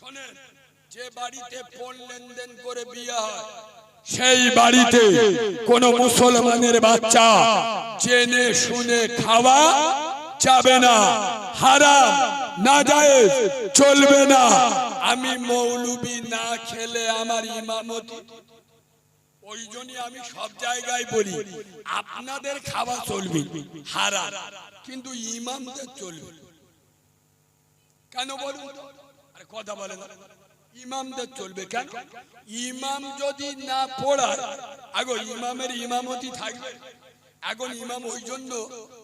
শোনেন যে বাড়িতে ফোন লেনদেন করে বিয়ে হয় সেই বাড়িতে কোন মুসলমানের বাচ্চা জেনে শুনে খাওয়া যাবে না হারাম না যায় চলবে না। আমি মৌলবি না খেলে আমার ইমামতি। ওই জন্যই আমি সব জায়গায় বলি আপনাদের খাওয়া চলবে হারা কিন্তু ইমামদের চলবে। কেন বলুন? আরে কথা বলে ইমামদের চলবে কেন? ইমাম যদি না পড়ায়, আগো ইমামের ইমামতি থাকবে। এখন ইমাম ওই জন্য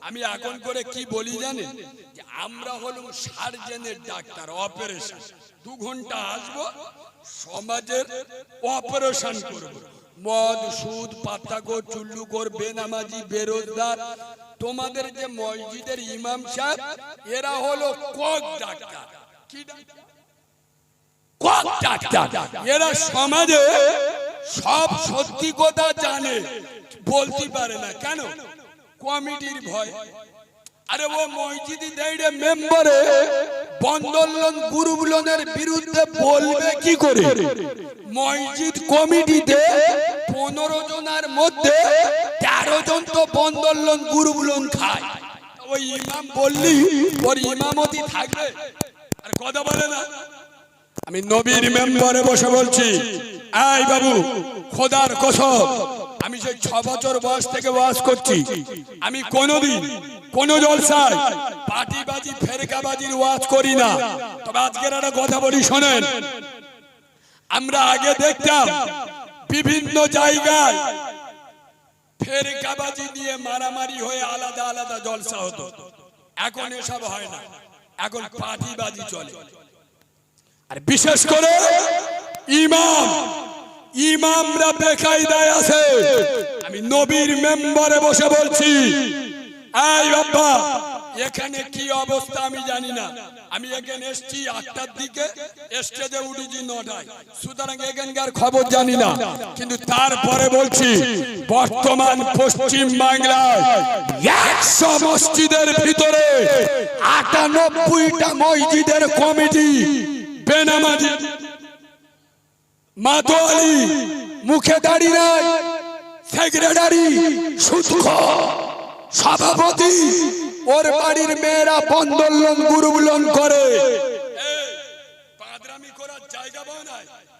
আমি এখন করে কি বলি জানেন? যে আমরা হলাম সার্জেনের ডাক্তার, অপারেশন। দু ঘণ্টা আসব, সমাজের অপারেশন করব। মদ, সুদ পাত্তাকর চুল্লুকর বেনামাজি, বেরোজগার। তোমাদের যে মসজিদের ইমাম সাহেব, এরা হলো কক ডাক্তার। কি ডাক্তার? এরা সমাজে সব সত্যি কথা জানে, বলতে পারে না। কেন? কমিটির ভয়। আরে ও মসজিদি দেড়ে মেম্বারে বন্দর লোন গ্রুপ লোনের বিরুদ্ধে বলবে কি করে? মসজিদ কমিটিতে পনেরো জনের মধ্যে তেরো জন তো বন্দর লোন গ্রুপ লোন খায়। ওই ইমাম বললি, ওর ইমামতি থাকবে। আর কথা বলে না। আমি নবীর মেম্বারে বসে বলছি এই বাবু, খোদার কসম, আমি সেই ছ বছর বয়স থেকে ওয়াজ করছি, আমি কোনোদিন কোন জলসায় পাটিবাজি ফেরকাবাজির ওয়াজ করি না। তবে আজকের একটা কথা বলি, শোনেন। আমরা আগে দেখতাম বিভিন্ন জায়গায় ফেরকাবাজি নিয়ে মারামারি হয়ে আলাদা আলাদা জলসা হতো। এখন এসব হয় না। এখন পাটিবাজি চলে। আর বিশেষ করে ইমাম। ইমামরা বেকায়দায় আছে। আমি নবীর মেম্বারে বসে বলছি, এই বাবা এখানে কি অবস্থা আমি জানি না। আমি এখানে এসছি আটটার দিকে, স্টেজে উঠেছি নটায়। সুতরাং এখানকার খবর জানি না। কিন্তু তারপরে বলছি, বর্তমান পশ্চিম বাংলায় একশো মসজিদের ভিতরে আটানব্বইটা মসজিদের কমিটি বেনামাজি মাতোয়ালি মুখে দাড়ি নাই সেক্রেটারি সুদখোর সভাপতি, ওর বাড়ির মেয়েরা বন্দর লোন করে। জায়গা বানায়।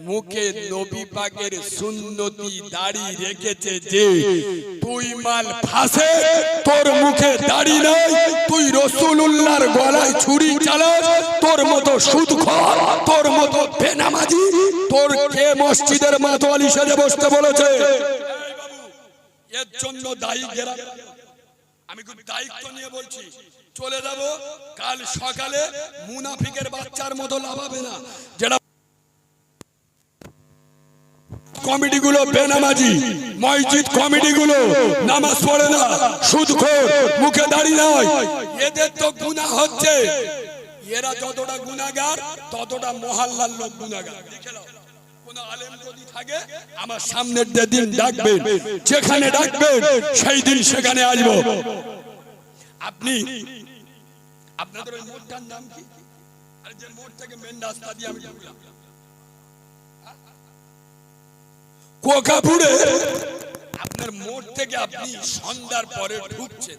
মুখে নবী পাকের সুন্নতি দাড়ি রেখেছে যে তুই মাল ফাঁসে তোর মুখে দাড়ি নাই তুই রসুলুল্লাহর গলায় ছুরি চালাস তোর মতো সুদখোর তোর মতো বেনামাজি তোর কে মসজিদের মাতোয়ালি সেজে বসতে বলেছে? এর জন্য দায়ী গেরা আমি খুব দায়িত্ব নিয়ে বলছি চলে যাব কাল সকালে মুনাফিকের বাচ্চার মতো লাভাবে না যেটা কমিটিগুলো বেনামাজি, মসজিদ কমিটিগুলো নামাজ পড়ে না, সুদখোর, মুখে দাড়ি নাই এদের তো গুনাহ হচ্ছে। এরা যতটা গুনাহগার, ততটা মহল্লার লোক ডাকবেন সেই দিন সেখানে আসব। আপনি, আপনাদের ওই নাম কি? আর যে মোড় থেকে মেন রাস্তা দিয়ে আমি কোকাপুরে আপনার মোড় থেকে আপনি সন্ধ্যার পরে ঢুকছেন।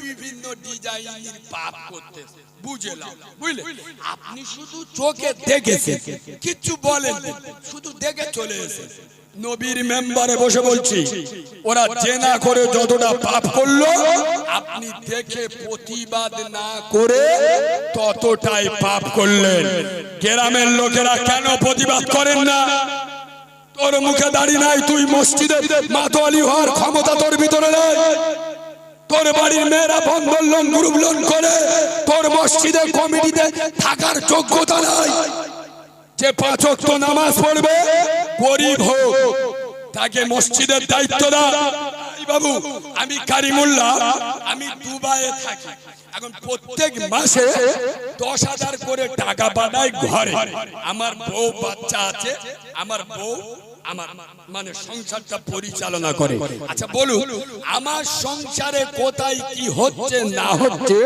বিভিন্ন ডিজাইনের পাপ করতে বুঝলাম। বুঝলে? আপনি শুধু চোখে দেখেছেন। কিচ্ছু বলেন শুধু দেখে চলে এসেছেন। নবীর মেম্বারে বসে বলছি, ওরা জেনা করে যতটা পাপ করল, আপনি দেখে প্রতিবাদ না করে ততটাই পাপ করলেন। গ্রামের লোকেরা কেন প্রতিবাদ করেন না? তোর মুখে দাড়ি নাই, তুই মসজিদে মাতোয়ালি হওয়ার ক্ষমতা তোর ভিতরে নাই। তোর বাড়ির মেয়েরা বন্ধন লোন গ্রুপ লোন করে, তোর মসজিদে কমিটিতে থাকার যোগ্যতা নাই। যে পাঁচ ওয়াক্ত নামাজ পড়বে, গরিব হোক। তাকে মসজিদের দায়িত্ব দা বাবু, আমি কারিমুল্লাহ, আমি দুবাইয়ে থাকি। এখন প্রত্যেক মাসে দশ হাজার করে টাকা পাঠাই ঘরে। আমার বউ বাচ্চা আছে, আমার বউ আমার মানে সংসারটা পরিচালনা করে। আচ্ছা বলুন, আমার সংসারে কোথায় কি হচ্ছে, না হচ্ছে,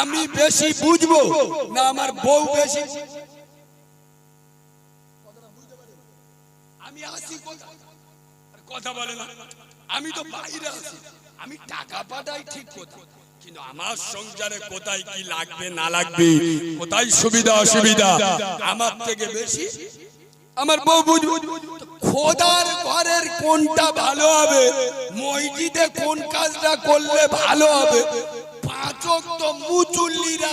আমি বেশি বুঝব না আমার বউ বেশি আমি আসি? কথা বলে না। আমি তো বাইরে আছি। আমি টাকা পাঠাই ঠিক কিন্তু আমার সংসারে কোথায় কি লাগবে, না লাগবে? কোথায় সুবিধা, অসুবিধা? আমার থেকে বেশি? আমার বউ খোদার ঘরের কোনটা ভালো হবে? মসজিদে কোন কাজটা করলে ভালো হবে? পাঁচক তো মুচুল্লিরা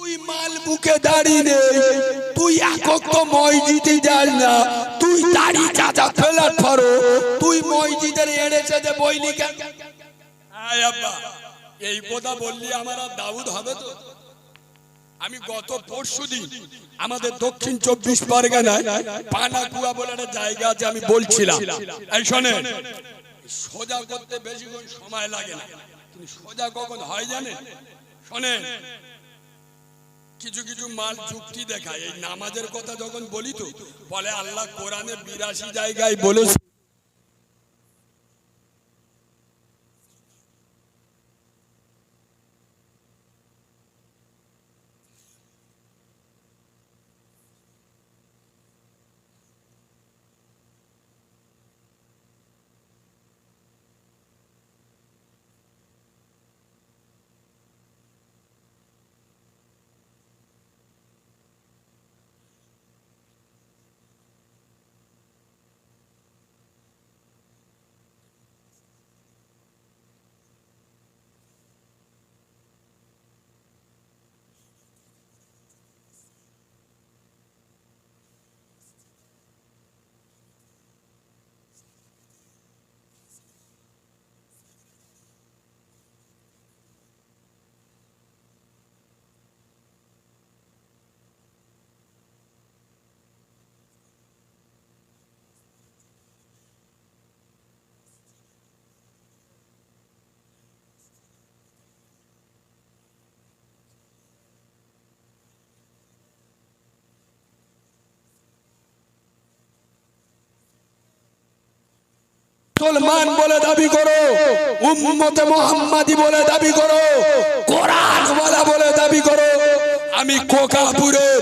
তুই মাল বুকে দাঁড়িয়ে নেই তুই একক তো মসজিদে যাস না। তুই দাড়ি চাচা ফেলার ফরো। তুই মসজিদের এড়ে চেতে বইলি কেন? এই কথা বললি আমার দাউদ হবে তো। আমি গত পরশু দিন আমাদের দক্ষিণ চব্বিশ পরগনায় পানাকুয়া বলে একটা জায়গা আছে আমি বলছিলাম। এই শোনেন সোজা করতে বেশিক্ষণ সময় লাগে না। সোজা কখন হয় জানেন? শোনেন কিছু কিছু মাল চুক্তি দেখায়। এই নামাজের কথা যখন বলি তো, বলে আল্লাহ কোরআনে বিরাশি জায়গায় বলেছে। মুসলমান বলে দাবি করো, উম্মতে মোহাম্মদী বলে দাবি করো কোরআন ওয়ালা বলে দাবি করো। আমি কোকাপুরের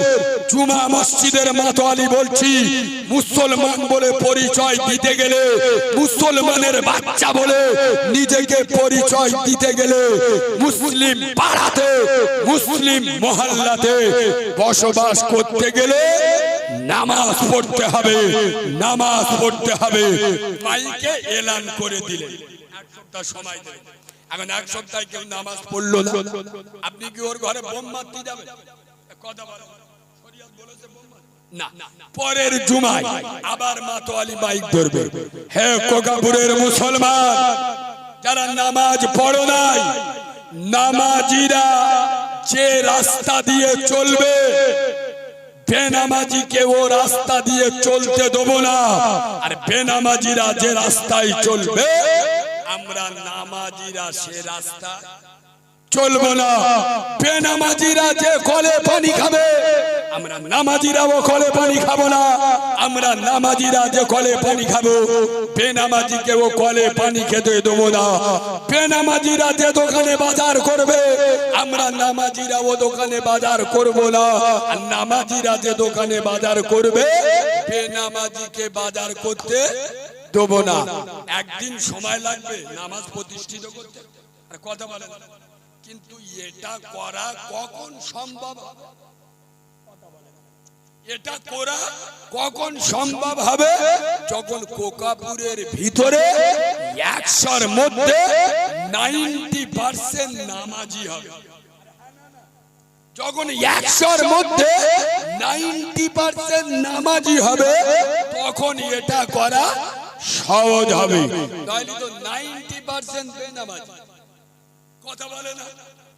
জুমা মসজিদের মাতোয়ালি বলছি, মুসলমান বলে পরিচয় দিতে গেলে, মুসলমানের বাচ্চা বলে নিজেকে পরিচয় দিতে গেলে, মুসলিম পাড়াতে, মুসলিম মহল্লাতে বসবাস করতে গেলে নামাজ পড়তে হবে। নামাজ পড়তে হবে। মাইকে এলান করে দিলে এক সপ্তাহ সময় দেবে এখন এক সপ্তাহে কেউ নামাজ পড়ল আপনি কি ওর ঘরে বোম মারতে যাবেন? কথা বলেছে না। পরের জুমায় আবার মাতোয়ালি বাইক ধরবে। হে কোকাপুরের মুসলমান, যারা নামাজ পড়ো নাই, নামাজিরা যে রাস্তা দিয়ে চলবে বেনামাজিকে ও রাস্তা দিয়ে চলতে দেবো না। আর বেনামাজিরা যে রাস্তায় চলবে, আমরা নামাজিরা সে রাস্তা চলবো না। বেনামাজিরা যে কলে পানি খাবে আমরা নামাজিরাও কলে পানি খাব না। আমরা নামাজিরা যে কলে পানি খাব, বেনামাজিকে ও কলে পানি খেতে দেবো না। বেনামাজিরা যে দোকানে বাজার করবে, আমরা নামাজিরা ও দোকানে বাজার করব না। আর নামাজিরা যে দোকানে বাজার করবে, বেনামাজিকে বাজার করতে দেবো না। একদিন সময় লাগবে নামাজ প্রতিষ্ঠিত করতে। আর কথা বলেন। কিন্তু এটা করা কখন সম্ভব? হবে? এটা করা কখন সম্ভব হবে? যখন কোকাপুরের ভিতরে একশোর মধ্যে নাইনটি পার্সেন্ট নামাজি হবে। যখন একশোর মধ্যে নাইনটি পার্সেন্ট নামাজি হবে তখন এটা করা সহজ হবে। নাইনটি পার্সেন্ট বেনামাজ। কথা বলে না?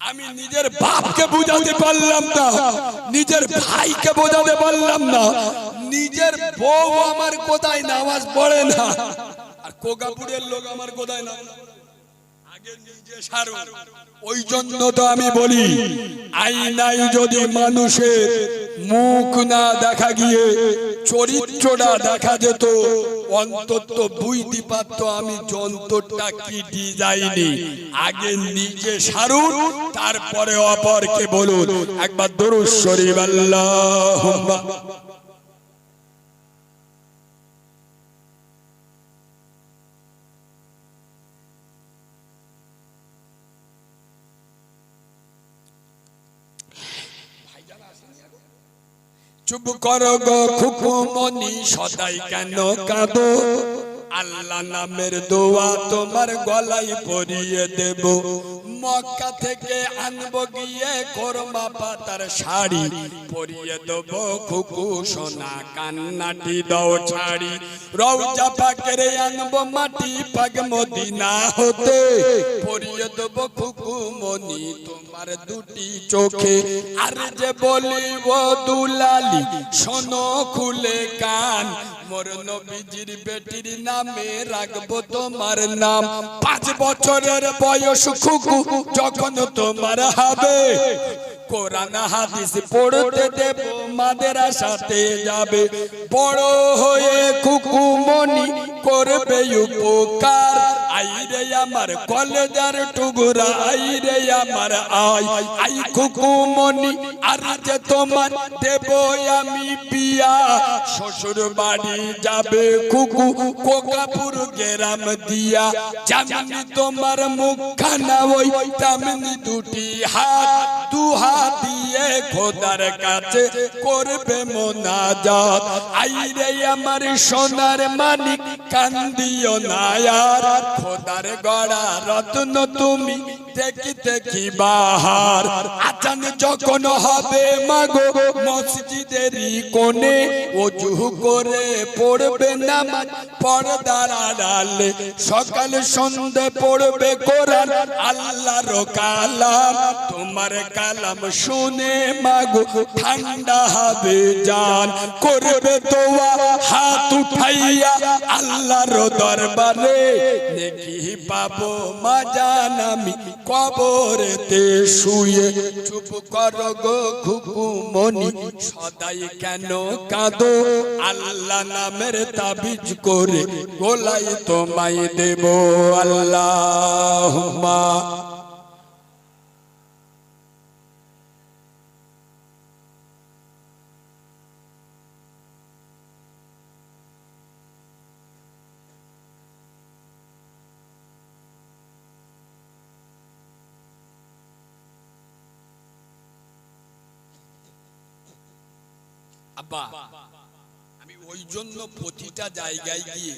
আমি নিজের বাপকে বোঝাতে পারলাম না, নিজের ভাইকে বোঝাতে পারলাম না, নিজের বউ আমার কোথায় নামাজ পড়ে না, আর কোকাপুরের লোক আমার কোথায় না। ওই জন্য তো আমি বলি আইনাই যদি মানুষের মুখ না দেখা গিয়ে চরিত্রটা দেখা যেত। অন্তত বুঝতে পারতো আমি যন্ত্রটা কি ডিজাইনি? আগে নিজে সারুন, তারপরে অপরকে বলুন। একবার দরুদ শরীফ আল্লাহ চুপ কর গো খুকুমনি সদাই কেন কাঁদো? আল্লাহ নামের দোয়া তোমার গলায় পরিয়ে দেব। মক্কা থেকে আনব গিয়ে পাতার শাড়ি পরিয়ে দেব। খুকু সোনা কান্নাটি দাও ছাড়ি। রৌজা পাকের মাটি পাক মদিনা হতে পরিয়ে দেব খুকু মনি তোমার দুটি চোখে। আর যে বলিব দুলালি, শোনো খুলে কান মোর নবীজির বেটির নামে রাখব তোমার নাম। পাঁচ বছরের বয়স খুকু, যখন তোমার হবে। কোরআন হাদিস পড়তে দেব মাদের সাথে যাবে। বড় হয়ে খুকু মনি করবে উপকার। আইরে আমার কলেজার টুগুরা আইরে আমার আই। আই কুকু মনি আর যে তোমার দেব আমি বিয়া শ্বশুর বাড়ি যাবে কুকু, কোকাপুর গেরাম দিয়া। যেমনি তোমার মুখখানা, ওই তেমনি দুটি হাত। দু হাত দিয়ে খোদার কাছে করবে মোনাজাত। আইরে আমার সোনার মানিক কান্দিও নায়ার খোদার গড়া রত্ন তুমি দেখিতে কি বাহার। আচান যখন হবে মাগো মসজিদেরই কোণে অজু করে পড়বে নামাজ, পর্দার আড়ালে সকাল সন্ধে পড়বে কোরআন, আল্লাহর কালাম। তোমার কালাম শুনে মাগো, ঠান্ডা হবে জান। করবে দোয়া, হাত উঠাইয়া আল্লাহর দরবারে নেকি পাবো মাজান আমি কবরেতে শুয়ে। চুপ কর গো খুকু মনি সদাই কেন কাঁদো? আল্লাহ নামের তাবিজ করে গোলাই তোমায় দেব। আল্লাহ আব্বা আমি ওই জন্য প্রতিটা জায়গায় গিয়ে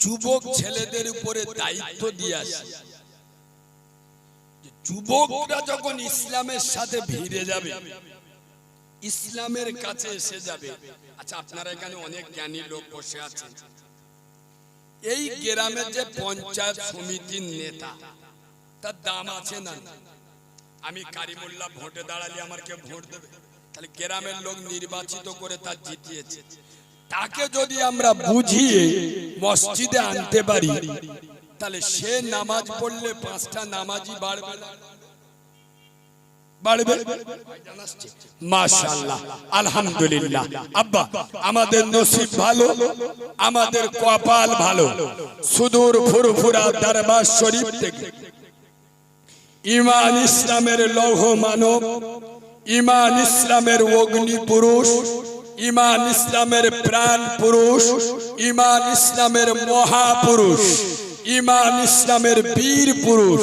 যুবক ছেলেদের উপরে দায়িত্ব দিয়ে আসি। যুবকরা যখন ইসলামের সাথে ভিড়ে যাবে, ইসলামের কাছে এসে যাবে। আচ্ছা আপনারা এখানে অনেক জ্ঞানী লোক বসে আছেন। এই গ্রামের যে পঞ্চায়েত সমিতির নেতা, তার দাম আছে না? আমি কারিমুল্লাহ ভোটে দাঁড়ালে আমার কেউ ভোট দেবে। তাহলে গ্রামের লোক নির্বাচিত করে তার জিতিয়েছে। তাকে যদি আমরা বুঝিয়ে মসজিদে আনতে পারি তাহলে সে নামাজ পড়লে পাঁচটা নামাজই বাড়বে। না? বাড়বে? মাশাআল্লাহ আলহামদুলিল্লাহ। আব্বা আমাদের নসিব ভালো আমাদের কপাল ভালো। সুদূর ফুরফুরা দরবার শরীফ থেকে। ইমান ইসলামের লৌহ মানব। ইমান ইসলামের অগ্নি পুরুষ, ইমান ইসলামের প্রাণ পুরুষ, ইমান ইসলামের মহাপুরুষ, ইমান ইসলামের বীর পুরুষ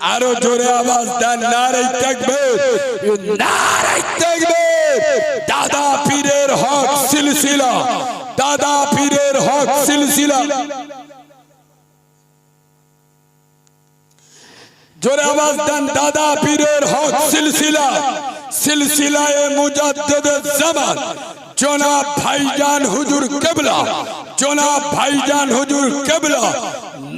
আরও জোরে আওয়াজ দেন নারে তাকবীর নারে তাকবীর দাদা পীরের হক সিলসিলা। দাদা পীরের হক সিলসিলা। জোরে আওয়াজ দেন দাদা পীরের হক সিলসিলা। সিলসিলায়ে মুজাদ্দিদের জামান জনাব ভাইজান হুজুর কেবলা। জনাব ভাইজান হুজুর কেবলা।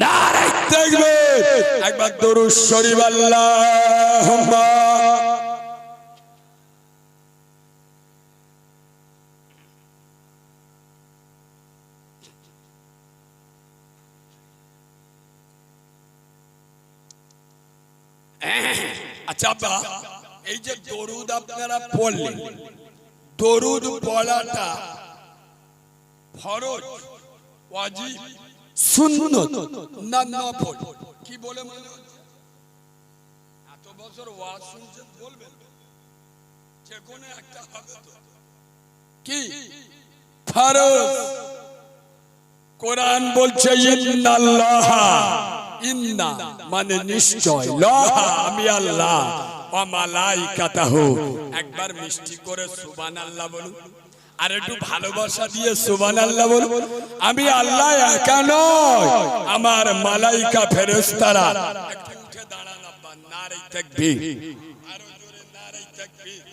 নারে তাকবীর একবার দরুদ শরীফ আল্লাহুম্মা। আচ্ছা এই যে দরুদ আপনারা পড়লেন দরুদ পড়াটা ফরজ ওয়াজিব? সুন্নত না নফল। কি বলে মনে হচ্ছে? এত বছর ওয়াজ শুনছেন বলবেন? যে কোনো একটা হবে তো। কি? ফরজ কোরআন বলছে ইন্নাল্লাহ। ইন্না মানে নিশ্চয়। লহা আমি আল্লাহ। ও মালাইকাতাহু। একবার মিষ্টি করে সুবহানাল্লাহ বলুন। আর একটু ভালোবাসা দিয়ে সুবান আল্লাহ বলুন। আমি আল্লাহ একা নয় আমার মালাইকা ফেরেস্তারা উঠে দাঁড়ান আব্বা নারে তাকবীর। আরও জোরে নারী তাকবীর।